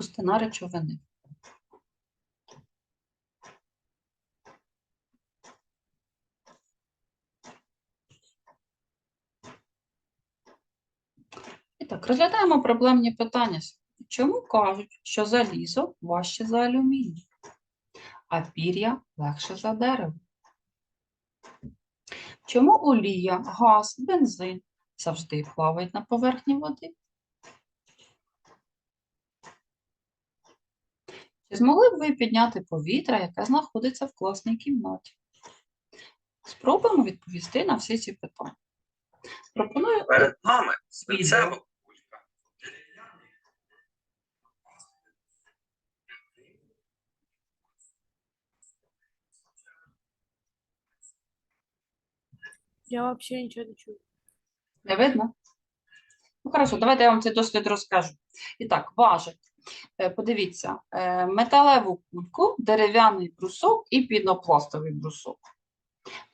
Густина речовини. І так, розглядаємо проблемні питання. Чому кажуть, що залізо важче за алюміній, а пір'я легше за дерево? Чому олія, газ, бензин завжди плавають на поверхні води? Чи змогли б ви підняти повітря, яке знаходиться в класній кімнаті? Спробуємо відповісти на всі ці питання. Пропоную Перед нами свинцева кулька. Я вообще ничего не чую. Не видно? Ну, хорошо, давайте я вам цей дослід розкажу. І так, важить. Е, Подивіться, е, металеву кульку, дерев'яний брусок і пінопластовий брусок.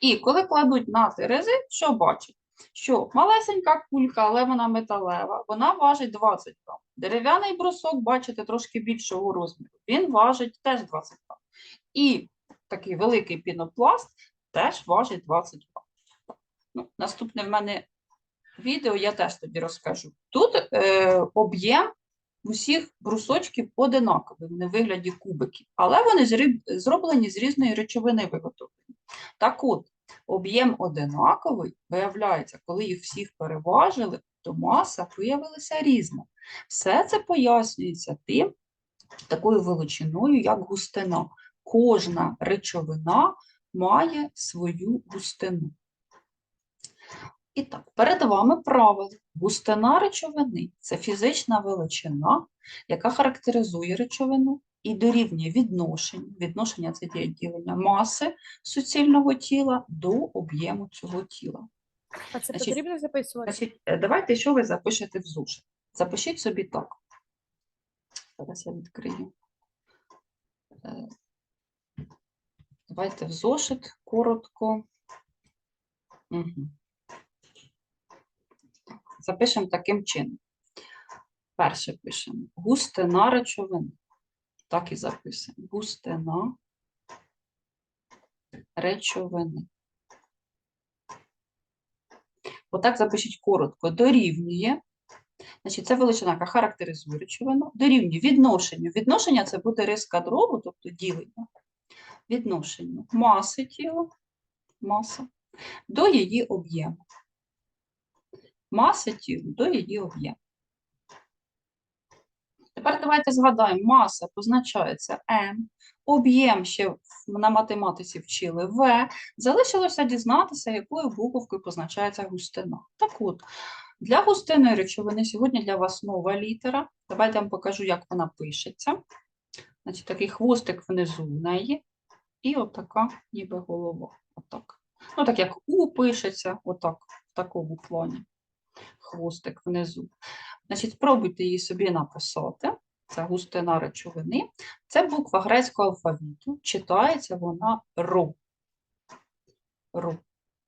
І коли кладуть на терези, що бачать? Що малесенька кулька, але вона металева, вона важить 20 грам. Дерев'яний брусок, бачите, трошки більшого розміру. Він важить теж 20 грам. І такий великий пінопласт теж важить 20 грам. Ну, наступне в мене відео я теж тобі розкажу. Тут е, об'єм усіх брусочків одинаковий, вони в вигляді кубиків, але вони зроблені з різної речовини виготовлені. Так от, об'єм одинаковий, виявляється, коли їх всіх переважили, то маса виявилася різна. Все це пояснюється тим, такою величиною, як густина. Кожна речовина має свою густину. І так, перед вами правило. Густина речовини це фізична величина, яка характеризує речовину і дорівнює відношенню. Відношення це ділення маси суцільного тіла до об'єму цього тіла. А це Значить, потрібно записувати? Значить, е, давайте, що ви запишете в зошит. Запишіть собі так. Зараз я відкрию. Е, Давайте в зошит коротко. Угу. Запишемо таким чином. Перше пишемо густина речовини. Так і записуємо. Густина речовини. Отак запишіть коротко. Дорівнює. Значить, це величина, яка характеризує речовину. Дорівнює відношенню. Відношення це буде риска дробу, тобто ділення. Відношенню маси тіла, маса, до її об'єму. Маси тіла до її об'єму. Тепер давайте згадаємо, маса позначається М, об'єм ще на математиці вчили В, залишилося дізнатися, якою буковкою позначається густина. Так от, для густинної речовини сьогодні для вас нова літера. Давайте я вам покажу, як вона пишеться. Значить, такий хвостик внизу в неї, і отака ніби голова. Отак. Ну, так як У пишеться, отак, в такому плані. Хвостик внизу. Значить, спробуйте її собі написати. Це густина речовини. Це буква грецького алфавіту. Читається вона РУ. РУ.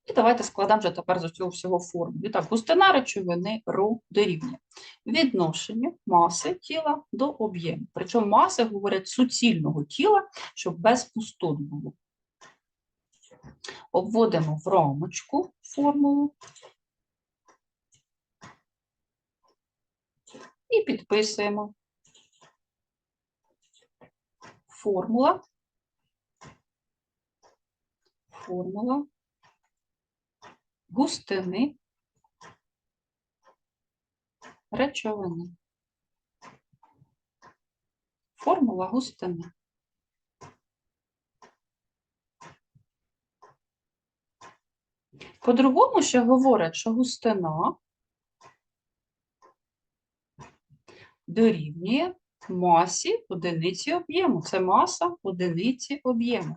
І давайте складемо вже тепер з цього всього форму. І так, густина речовини РУ дорівнює відношенню маси тіла до об'єму. Причому маси говорять суцільного тіла, щоб без пустот було. Обводимо в рамочку формулу і підписуємо. Формула. Формула густини речовини. Формула густини. По-другому ще говорять, що густина дорівнює масі одиниці об'єму. Це маса одиниці об'єму.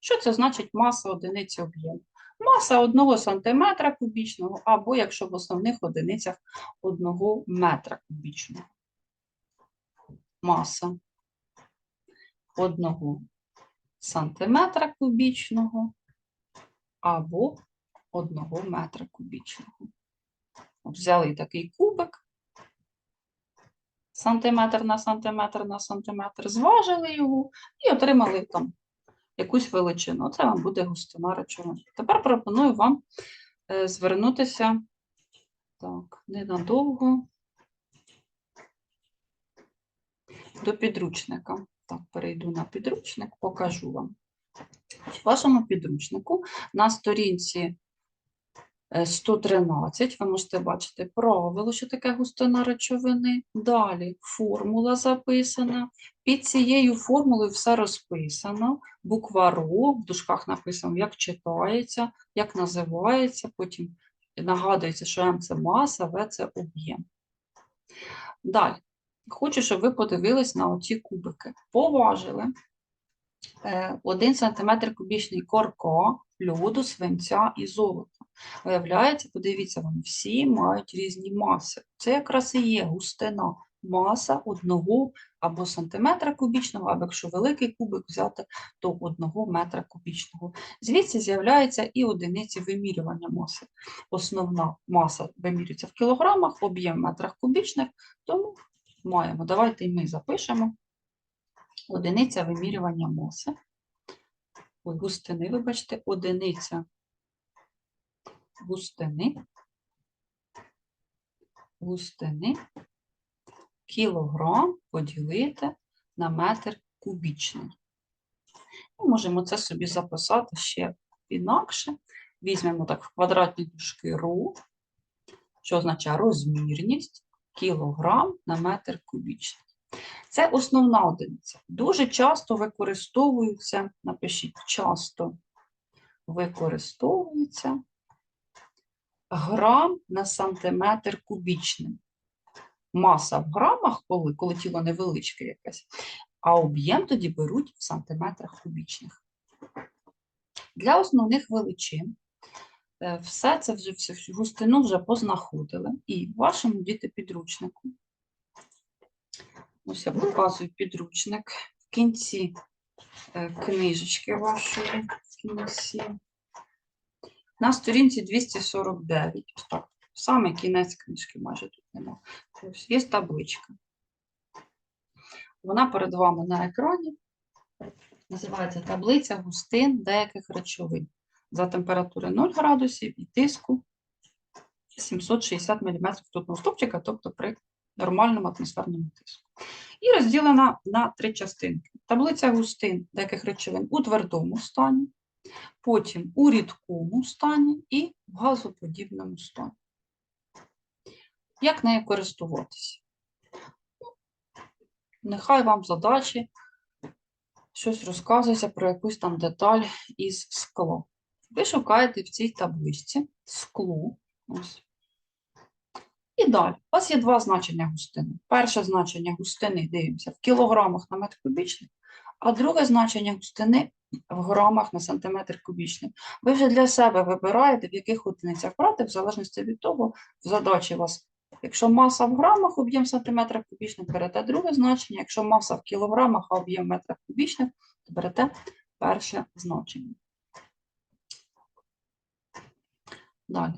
Що це значить маса одиниці об'єму? Маса 1 см кубічного, або, якщо в основних одиницях 1 метра кубічного. Маса 1 сантиметра кубічного або 1 метра кубічного. Взяли такий кубик, сантиметр на сантиметр на сантиметр, зважили його і отримали там якусь величину. Це вам буде густина речовини. Тепер пропоную вам е, звернутися так, ненадовго до підручника. Так, перейду на підручник, покажу вам. В вашому підручнику на сторінці 113 ви можете бачити правило, що таке густина речовини. Далі формула записана. Під цією формулою все розписано. Буква РО, в дужках написано, як читається, як називається, потім нагадується, що М це маса, В це об'єм. Далі. Хочу, щоб ви подивились на оці кубики. Поважили 1 см кубічний корка, льоду, свинця і золота. Виявляється, подивіться, вони всі мають різні маси. Це якраз і є густина маса одного або сантиметра кубічного, або якщо великий кубик взяти, то одного метра кубічного. Звідси з'являються і одиниці вимірювання маси. Основна маса вимірюється в кілограмах, об'єм в метрах кубічних, тому маємо. Давайте ми запишемо одиниця вимірювання маси. Ой, густини, вибачте, одиниця густини, густини, кілограм поділити на метр кубічний. Ми можемо це собі записати ще інакше. Візьмемо так в квадратні дужки РУ, що означає розмірність кілограм на метр кубічний. Це основна одиниця. Дуже часто використовується, напишіть, часто використовується грам на сантиметр кубічний. Маса в грамах, коли, коли тіло невеличке якесь, а об'єм тоді беруть в сантиметрах кубічних. Для основних величин е, все це вже всю густину вже познаходили. І вашому діти підручнику Ось я показую підручник в кінці е, книжечки вашої, в кінці. На сторінці 249, ось так, саме кінець книжки майже тут нема. Є табличка. Вона перед вами на екрані. Називається таблиця густин деяких речовин за температури 0 градусів і тиску 760 мм ртутного стовпчика, тобто при нормальному атмосферному тиску. І розділена на три частинки. Таблиця густин деяких речовин у твердому стані, потім у рідкому стані і в газоподібному стані. Як нею користуватися? Нехай вам задачі щось розказується про якусь там деталь із скла. Ви шукаєте в цій табличці склу. Ось. І далі. У вас є два значення густини. Перше значення густини дивимося в кілограмах на метр кубічний, а друге значення густини в грамах на сантиметр кубічний. Ви вже для себе вибираєте, в яких одиницях брати, в залежності від того, в задачі вас, якщо маса в грамах, об'єм сантиметра кубічних, берете друге значення, якщо маса в кілограмах, а об'єм метрах кубічних, то берете перше значення. Далі.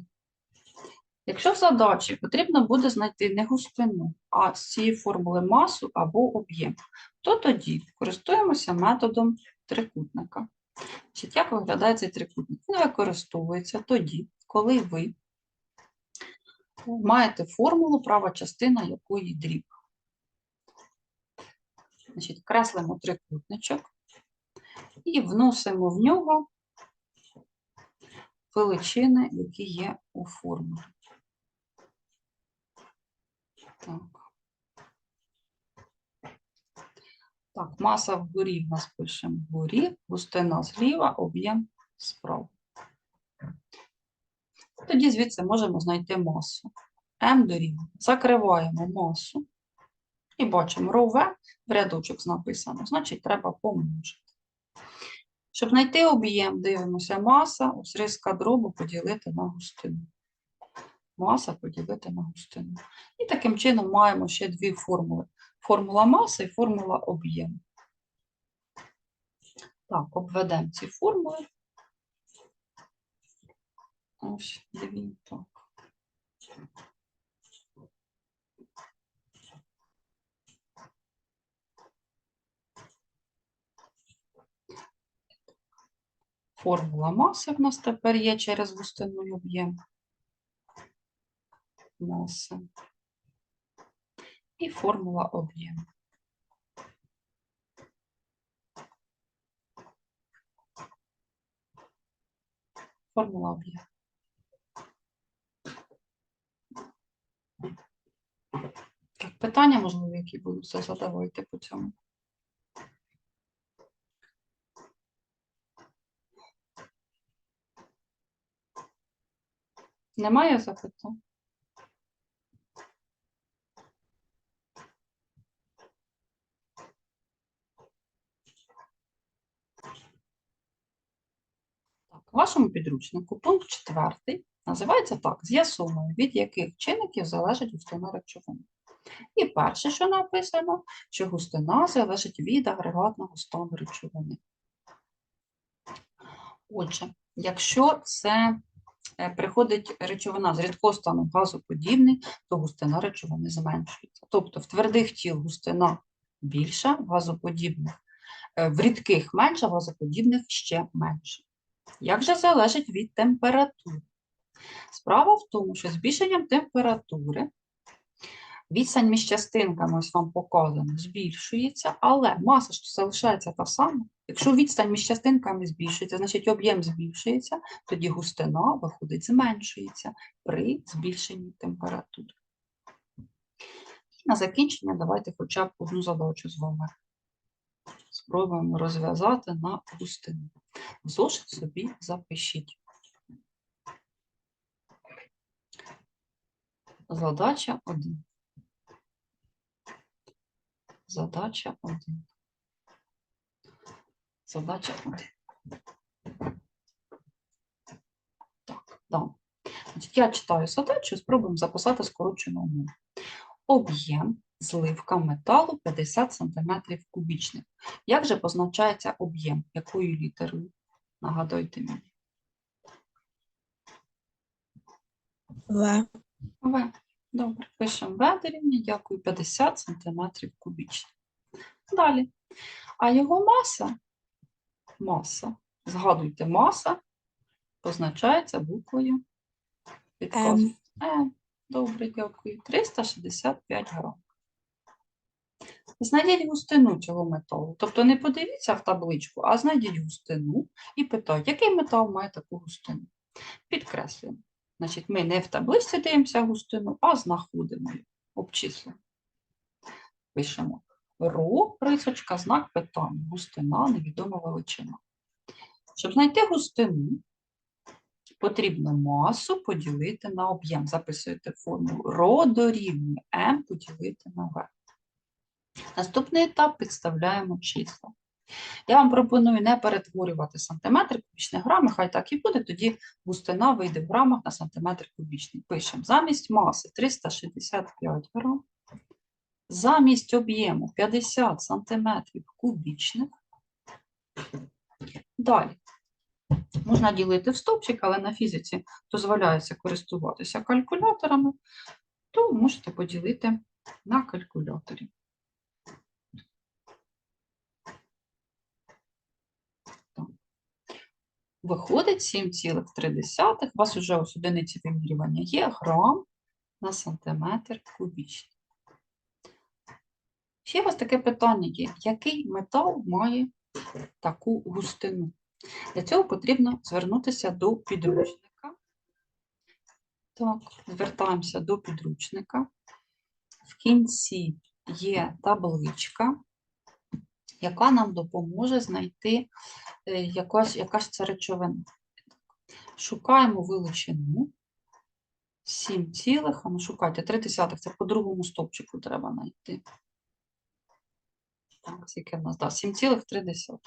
Якщо в задачі потрібно буде знайти не густину, а з цієї формули масу або об'єм, то тоді користуємося методом трикутника. Значить, як виглядає цей трикутник? Він використовується тоді, коли ви маєте формулу, права частина якої дріб. Значить, креслимо трикутничок і вносимо в нього величини, які є у формулі. Так. Так, маса вгорі в нас пишемо вгорі, густина зліва, об'єм справа. Тоді звідси можемо знайти масу. М дорівнює. Закриваємо масу і бачимо РОВ, в рядочок написано, значить треба помножити. Щоб знайти об'єм, дивимося маса, ось риска дробу поділити на густину маса поділити на густину. І таким чином маємо ще дві формули: формула маси і формула об'єму. Так, обведемо ці формули. Ось, дивіться так. Формула маси в нас тепер є через густинний об'єм. Маси. І формула об'єму. Формула об'єму. Так, питання, можливо, які будуть все задавайте по цьому. Немає запитань? Так, у вашому підручнику пункт 4 називається так: з'ясовуємо, від яких чинників залежить густина речовини. І перше, що написано, що густина залежить від агрегатного стану речовини. Отже, якщо це е, приходить речовина з рідкого стану газоподібний, то густина речовини зменшується. Тобто в твердих тіл густина більша, газоподібних, е, в рідких менша, газоподібних ще менше. Як же залежить від температури? Справа в тому, що збільшенням температури відстань між частинками, ось вам показано, збільшується, але маса ж залишається та сама. Якщо відстань між частинками збільшується, значить об'єм збільшується, тоді густина, виходить, зменшується при збільшенні температури. І на закінчення давайте хоча б одну задачу з вами спробуємо розв'язати на густину. В Зошит собі запишіть. Задача 1. Задача 1. Задача 1. Так, да. Я читаю задачу, спробуємо записати скорочену умову. Об'єм зливка металу 50 см кубічних. Як же позначається об'єм? Якою літерою? Нагадуйте мені. В. В. Добре, пишемо В дорівнює, дякую, 50 см кубічних. Далі. А його маса, маса, згадуйте, маса позначається буквою підказу. М. Добре, дякую. 365 грам. Знайдіть густину цього металу. Тобто не подивіться в табличку, а знайдіть густину і питають, який метал має таку густину. Підкреслюємо. Значить, ми не в табличці дивимося густину, а знаходимо її, обчислюємо. Пишемо ро, рисочка, знак питання, густина, невідома величина. Щоб знайти густину, потрібно масу поділити на об'єм. Записуєте формулу ро дорівнює М поділити на В. Наступний етап підставляємо числа. Я вам пропоную не перетворювати сантиметри кубічні грами, хай так і буде, тоді густина вийде в грамах на сантиметр кубічний. Пишемо замість маси 365 грам, замість об'єму 50 сантиметрів кубічних. Далі. Можна ділити в стовпчик, але на фізиці дозволяється користуватися калькуляторами, то можете поділити на калькуляторі. Виходить 7,3. У вас вже ось одиниці вимірювання є грам на сантиметр кубічний. Ще у вас таке питання є. Який метал має таку густину? Для цього потрібно звернутися до підручника. Так, звертаємося до підручника. В кінці є табличка, яка нам допоможе знайти е, якась, якась це речовина. Шукаємо величину. 7 цілих, а ну шукайте, 3 десятих, це по другому стовпчику треба знайти. Так, скільки в нас, да, 7,3.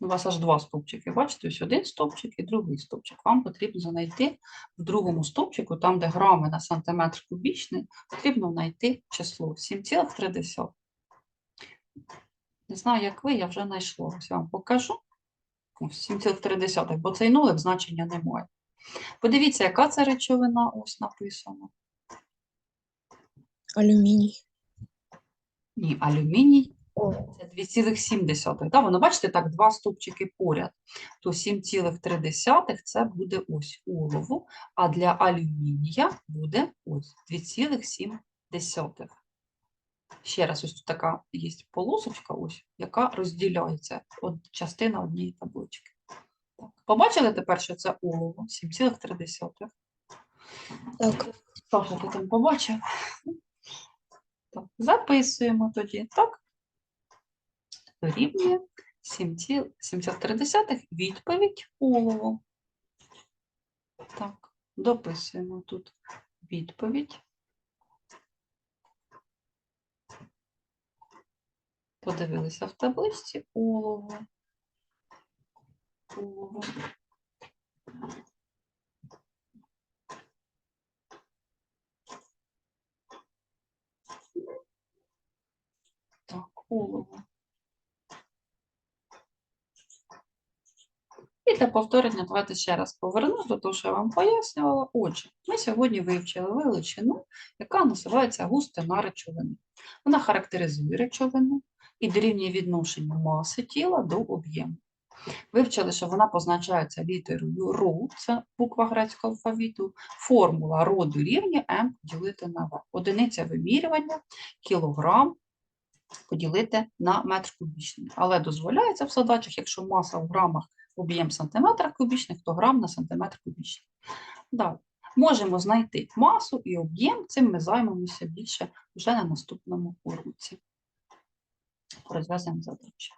У вас аж два стовпчики. Бачите, ось один стовпчик і другий стовпчик. Вам потрібно знайти в другому стовпчику, там, де грами на сантиметр кубічний, потрібно знайти число 7,3. Не знаю, як ви, я вже знайшла. Ось я вам покажу. 7,3, бо цей нулик значення не має. Подивіться, яка це речовина, ось написано. Алюминий. Ні, алюміній це 2,7. Да? Воно, бачите, так, два стовпчики поряд. То 7,3 це буде ось олово, а для алюмінія буде ось 2,7. Ще раз, ось тут така є полосочка, ось, яка розділяється от частина однієї таблички. Так. Побачили тепер, що це олово 7,3. так. Саша, ти там побачив? Так, записуємо тоді, так? Дорівнює 7,73 відповідь олово. Так, дописуємо тут відповідь. Подивилися в табличці олово. Олово. Так, олово. І для повторення давайте ще раз повернусь до того, що я вам пояснювала. Отже, ми сьогодні вивчили величину, яка називається густина речовини. Вона характеризує речовину і дорівнює відношенню маси тіла до об'єму. Вивчили, що вона позначається літерою РУ, це буква грецького алфавіту, формула роду рівня М поділити на В. Одиниця вимірювання кілограм поділити на метр кубічний. Але дозволяється в задачах, якщо маса в грамах, об'єм сантиметр, кубічних, то грам на сантиметр кубічний. Далі. Можемо знайти масу і об'єм, цим ми займемося більше вже на наступному уроці. Розв'язуємо задачі.